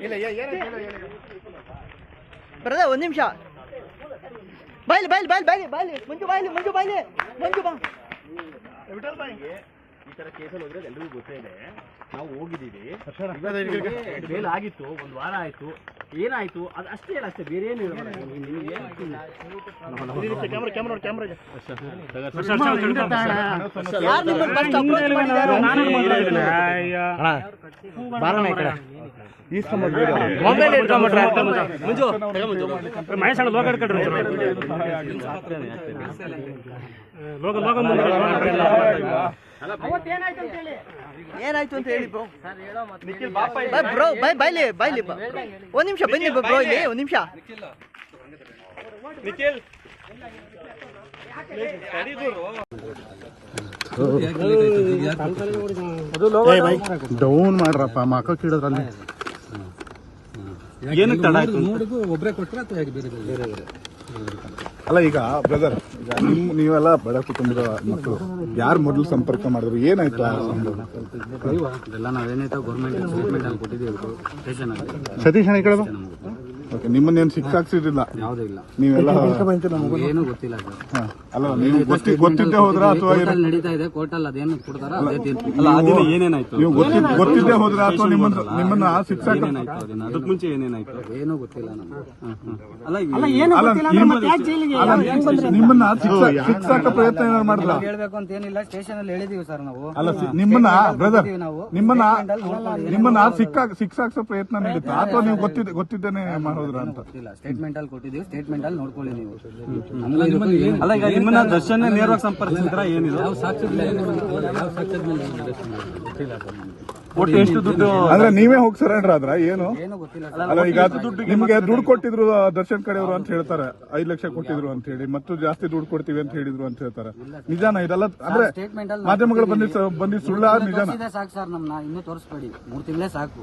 ಇಲ್ಲ ಬರದ ಒಂದು ನಿಮಿಷ. ಬಾಯ್ಲಿ ಬಾಯ್ಲಿ ಬಾಯ್ಲಿ ಬಾಯ್ಲಿ ಬಾಯ್ಲಿ. ಮಂಜು ಬಾಯ್ಲಿ ಮಂಜು ಬಾಯ್ಲಿ. ಮಂಜು ಬಾ. ಈ ತರ ಕೇಸಲ್ಲಿ ಹೋದ್ರೆ ಎಲ್ರಿಗೂ ಗೊತ್ತೇ ಇದೆ. ನಾವು ಹೋಗಿದ್ದೀವಿ. ಆಗಿತ್ತು ಒಂದು ವಾರ ಆಯ್ತು. ಏನಾಯ್ತು ಅದು ಅಷ್ಟೇ ಹೇಳ ಅಷ್ಟೇ ಬೇರೆ ಏನು ಹೇಳಬೇಡ ಏನಾಯ್ತು ಅಂತ ಹೇಳಿ ಬ್ರೋ. ನಿಖಿಲ್ ಬಾಪ ಬ್ರೋ ಬೈ ಬೈಲಿ ಬೈಲಿ ಬಾ ಒಂದ್ ನಿಮಿಷ ಬನ್ನಿ ಬ್ರೋ ಇಲ್ಲಿ ಒಂದ್ ನಿಮಿಷ. ನಿಖಿಲ್. ಡೌನ್ ಮಾಡ್ರಪ್ಪ ಮಕ್ಕ ಕೀಳದ್ರಲ್ಲಿ. ಏನಕ್ಕೆ ತಡ ಆಯ್ತು ಅಲ್ಲ ಈಗ ಬ್ರದರ್ ಈಗ ನಿಮ್ ನೀವೆಲ್ಲ ಬಡ ಕುಟುಂಬದ ಮಕ್ಕಳು ಯಾರು ಮೊದಲು ಸಂಪರ್ಕ ಮಾಡಿದ್ರು? ಏನಾಯ್ತು ಗೌರ್ಮೆಂಟ್ ಸ್ಟೇಟ್ಮೆಂಟ್ ಅಲ್ಲಿ ಕೊಟ್ಟಿದ್ದೀವಿ. ಸ್ಟೇಷನ್ ಅಲ್ಲಿ. ಸತೀಶ್ ಅಣ್ಣ ಈ ಕಡೆ ಬಾ. ಓಕೆ ನಿಮ್ಮನ್ನೇನು ಶಿಕ್ಷಾಕ್ಸಿರ್ಲಿಲ್ಲ ಯಾವುದೂ ಇಲ್ಲ. ನೀವೆಲ್ಲ ಏನು ಗೊತ್ತಿಲ್ಲ ಸರ್ ಹಾ. ಅಲ್ಲ ನೀವು ಗೊತ್ತಿ ಗೊತ್ತಿದ್ದೆ ಹೋದ್ರ ಅಥವಾ ಕೋರ್ಟಲ್ಲಿ ನಡೀತಾ ಇದೆ ಕೋರ್ಟಲ್ಲಿ ಅದೇನು ಕೊಡ್ತಾರ? ಅದೇ ತೀರ್ಪು. ಅಲ್ಲ ಅದಿನ ಏನೇನಾಯ್ತು? ನೀವು ಗೊತ್ತಿದ್ದ ಗೊತ್ತಿದ್ದೆ ಹೋದ್ರ ಅಥವಾ ನಿಮ್ಮನ್ನ ನಿಮ್ಮನ್ನ ಶಿಕ್ಷಾಕ ಏನೇನಾಯ್ತು ಅದನ್ನ? ಅದಕ್ಕೆ ಮುಂಚೆ ಏನೇನಾಯ್ತು? ಏನೂ ಗೊತ್ತಿಲ್ಲ ನಮ್ಗೆ. ಅಲ್ಲ ಈ- ಅಲ್ಲ ನಿಮ್ಮ- ನಿಮ್ಮನ್ನ ಶಿಕ್ಷಾ- ಶಿಕ್ಷಾಕ ಪ್ರಯತ್ನ ಏನಾದ್ರು ಮಾಡಿಲ್ಲ ಹೇಳ್ಬೇಕು ಅಂತ ಏನಿಲ್ಲ ಸ್ಟೇಷನ್ ಅಲ್ಲಿ ಹೇಳಿದೀವಿ ಸರ್ ನಾವು. ಅಲ್ಲ ಸಿ- ನಿಮ್ಮನ್ನ ಬ್ರದರ್ ನಿಮ್ಮನ್ನ. ನಿಮ್ಮನ್ನ ಶಿಕ್ಷಾ ಶಿಕ್ಷಾಕ್ಸೋ ಪ್ರಯತ್ನ ನಡೀತಾ ಅಥವಾ ನೀವು ಗೊತ್ತಿದ್ದ ಗೊತ್ತಿದ್ದೇನೆ ಅಂತ. ಗೊತ್ತಿಲ್ಲ. ಸ್ಟೇಟ್ಮೆಂಟ್ ಅಲ್ಲಿ ಕೊಟ್ಟಿದ್ದೀವಿ ಸ್ಟೇಟ್ಮೆಂಟ್ ಅಲ್ಲಿ ನೋಡ್ಕೊಳ್ಳಿ ನೀವು. ನಮ್ಗೆ ಅಲ್ಲ ಈಗ ನಿಮ್ಮನ್ನ ದರ್ಶನ ನೇರವಾಗಿ ಸಂಪರ್ಕಿಸಿದ್ರ ಏನಿದೆ? ಯಾವ ಸಾಕ್ಷ್ಯದ ಮೇಲೆ ಮಾಡಿದ್ರು? ಯಾವ ಸಾಕ್ಷ್ಯದ ಮೇಲೆ ಏನು ಮಾಡಿದ್ರು? ಗೊತ್ತಿಲ್ಲ ಸರ್ ನಮ್ಗೆ. ಒಟ್ಟು ಎಷ್ಟು ದುಡ್ಡು ಅಂದ್ರೆ ನೀವೇ ಹೋಗಿ ಸರೆಂಡರ್ ಆದ್ರ? ಏನು? ಏನೂ ಗೊತ್ತಿಲ್ಲ ಸರ್. ಅಲ್ಲ ಈಗ ನಿಮ್ಗೆ ದುಡ್ಡು ಕೊಟ್ಟಿದ್ರು ಆ ದರ್ಶನ್ ಕಡೆಯವರು ಅಂತ ಹೇಳ್ತಾರೆ. ಐದ್ ಲಕ್ಷ ಕೊಟ್ಟಿದ್ರು ಅಂತ ಹೇಳಿ ಮತ್ತು ಜಾಸ್ತಿ ದುಡ್ಡು ಕೊಡ್ತೀವಿ ಅಂತ ಹೇಳಿದ್ರು ಅಂತ ಹೇಳ್ತಾರೆ. ನಿಜಾನ ಇದೆಲ್ಲ? ಅಂದ್ರೆ ಸ್ಟೇಟ್ಮೆಂಟ್ ಅಲ್ಲಿ ಮಾಧ್ಯಮಗಳು ಬಂದಿದ್ ಬಂದಿದ್ ಸುಳ್ಳ ನಿಜಾನ? ತೋರಿಸಿದೆ ಸಾಕು ಸರ್ ನಮ್ನ ಇನ್ನೂ ತೋರಿಸ್ಬೇಡಿ. ಮೂರ್ ತಿಂಗಳೇ ಸಾಕು.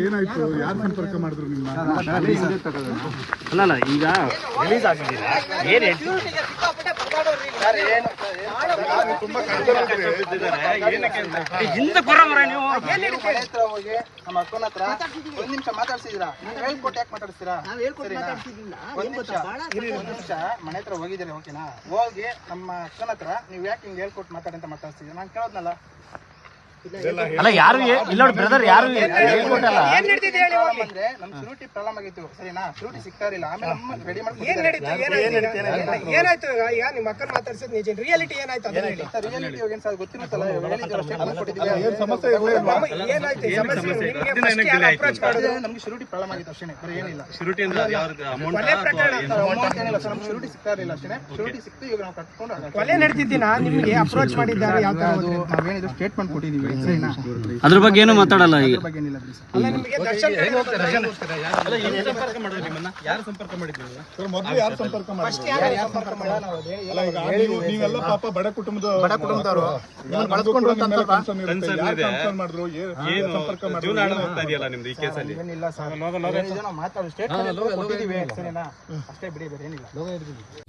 ಏನಾಯ್ತು? ಯಾರು ಸಂಪರ್ಕ ಮಾಡಿದ್ರು ನಿಮ್ಮ ಈಗ ರಿಲೀಸ್ ಆಗಿದ್ದೀರಾ ಏನ್ ಹಿಂದೆ ನೀವು. ಹತ್ರ ಹೋಗಿ ನಮ್ಮ ಅಕ್ಕನ ಹತ್ರ ಒಂದ್ ನಿಮಿಷ ಮಾತಾಡ್ಸಿದೀರಾ ನೀವು ಹೇಳ್ಕೊಟ್ಟು ಯಾಕೆ ಮಾತಾಡ್ಸ್ತೀರಾ? ಸರಿನಾ? ಒಂದ್ ನಿಮಿಷ. ಒಂದ್ ನಿಮಿಷ. ಮನೆ ಹತ್ರ ಹೋಗಿದ್ದೀರಿ ಓಕೆನಾ? ಹೋಗಿ ನಮ್ಮ ಅಕ್ಕನ ಹತ್ರ ನೀವು ಯಾಕೆ ಹಿಂಗ್ ಹೇಳ್ಕೊಟ್ಟು ಮಾತಾಡಿ ಅಂತ ಮಾತಾಡ್ಸಿದೀರಾ ನಾನು ಕೇಳೋದ್ನಲ್ಲ. ಅಲ್ಲ ಯಾರು ಇಲ್ಲ ನೋಡಿ ಬ್ರದರ್ ಯಾರು ಹೇಳ್ಕೊಟ್ಟಲ್ಲ ಅಂದ್ರೆ ನಮ್ ಶುರುಟಿ ಪ್ರಾಬ್ಲಮ್ ಆಗಿತ್ತು ಸರಿನಾ? ಶುರುಟಿ ಸಿಗ್ತಾ ಇರಲಿಲ್ಲ. ಆಮೇಲೆ ನಮ್ಮ ರೆಡಿ ಏನಾಯ್ತು ಈಗ? ಈಗ ನಿಮ್ಮ ಮಕ್ಕಳು ಮಾತಾಡ್ಸಿದ್ ನಿಜ. ರಿಯಾಲಿಟಿ ಏನಾಯ್ತು ಅದನ್ನ ಹೇಳಿ. ರಿಯಾಲಿಟಿ ಏನ್ ಸರ್ ಗೊತ್ತಿರುತ್ತಲ್ಲ? ಕೊಟ್ಟಿದ್ದೀವಿ ಏನ್? ಏನಾಯ್ತು? ಈ ಸಮಸ್ಯೆ ನಿಮ್ಗೆ first ಯಾರು approach ಮಾಡಿದ್ರು? ಅದೇ ನಮ್ಗೆ ಶುರುಟಿ ಪ್ರಾಬ್ಲಮ್ ಆಗಿತ್ತು ಅಷ್ಟೇ ಬೇರೆ ಏನಿಲ್ಲ. ಶುರುಟಿ ಅಂದ್ರೆ ಅದು ಯಾವ್ದು ಅಮೌಂಟ್ ಕೊಲೆ ಪ್ರಕರಣ ಅಮೌಂಟ್ ಏನಿಲ್ಲ. ಸರ್ ನಮ್ಗೆ ಶುರುಟಿ ಸಿಗ್ತಾ ಇರಲಿಲ್ಲ ಅಷ್ಟೇ ಶುರುಟಿ ಸಿಕ್ತು ನಾವು ಕಟ್ಕೊಂಡು. ಕೊಲೆ ನಡೆದಿದ್ದೀನ ನಿಮ್ಗೆ ಅಪ್ರೋಚ್ ಮಾಡಿದ್ದಾರೆ? ಯಾವ ತರ ನಾವೇನಿದ್ರು ಸ್ಟೇಟ್ಮೆಂಟ್ ಕೊಟ್ಟಿದ್ದೀವಿ. ಅದ್ರ ಬಗ್ಗೆ ಏನು ಮಾತಾಡಲ್ಲ ಈಗ. ಅದ್ರ ಬಗ್ಗೆ ಏನಿಲ್ಲ ಸರ್. ಅಲ್ಲ ನಿಮ್ಗೆ ದರ್ಶನ್ ಕಡೆ ಯಾರು ಸಂಪರ್ಕ ಮಾಡಿದ್ರು ಸರ್, ಮೊದ್ಲು ಯಾರು ಸಂಪರ್ಕ ಮಾಡಿದ್ರು? ಯಾರು ಸಂಪರ್ಕ ಮಾಡಿದ್ರು? ಅಲ್ಲ ಈಗ ನೀವು ನೀವೆಲ್ಲ ಪಾಪ ಬಡ ಕುಟುಂಬದ ಬಡ ಕುಟುಂಬದವರು. ನಿಮ್ಮನ್ನ ಬಳಸ್ಕೊಂಡು ಅಂತ ಅನ್ಸಲ್ವಾ? ಯಾರು concern ಮಾಡಿದ್ರು? ಏನ್ ಸಂಪರ್ಕ ಮಾಡಿದ್ರು? ಇದೆಯಲ್ಲ ನಿಮ್ದು ಈ ಕೇಸಲ್ಲಿ? ಏನಿಲ್ಲ ಸರ್. ಏನಿದೆ ನಾವು ಮಾತಾಡಿ ಸ್ಟೇಟ್ಮೆಂಟ್ ಕೊಟ್ಟಿದ್ದೀವಿ ಸರಿನಾ ಅಷ್ಟೇ ಬಿಡಿ ಬೇರೆ ಏನಿಲ್ಲ.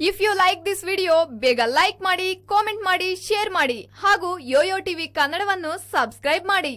If you like this video ಬೇಗ ಲೈಕ್ ಮಾಡಿ ಕಾಮೆಂಟ್ ಮಾಡಿ ಶೇರ್ ಮಾಡಿ ಹಾಗೂ ಯೋಯೋ ಟಿವಿ ಕನ್ನಡವನ್ನು ಸಬ್ಸ್ಕ್ರೈಬ್ ಮಾಡಿ.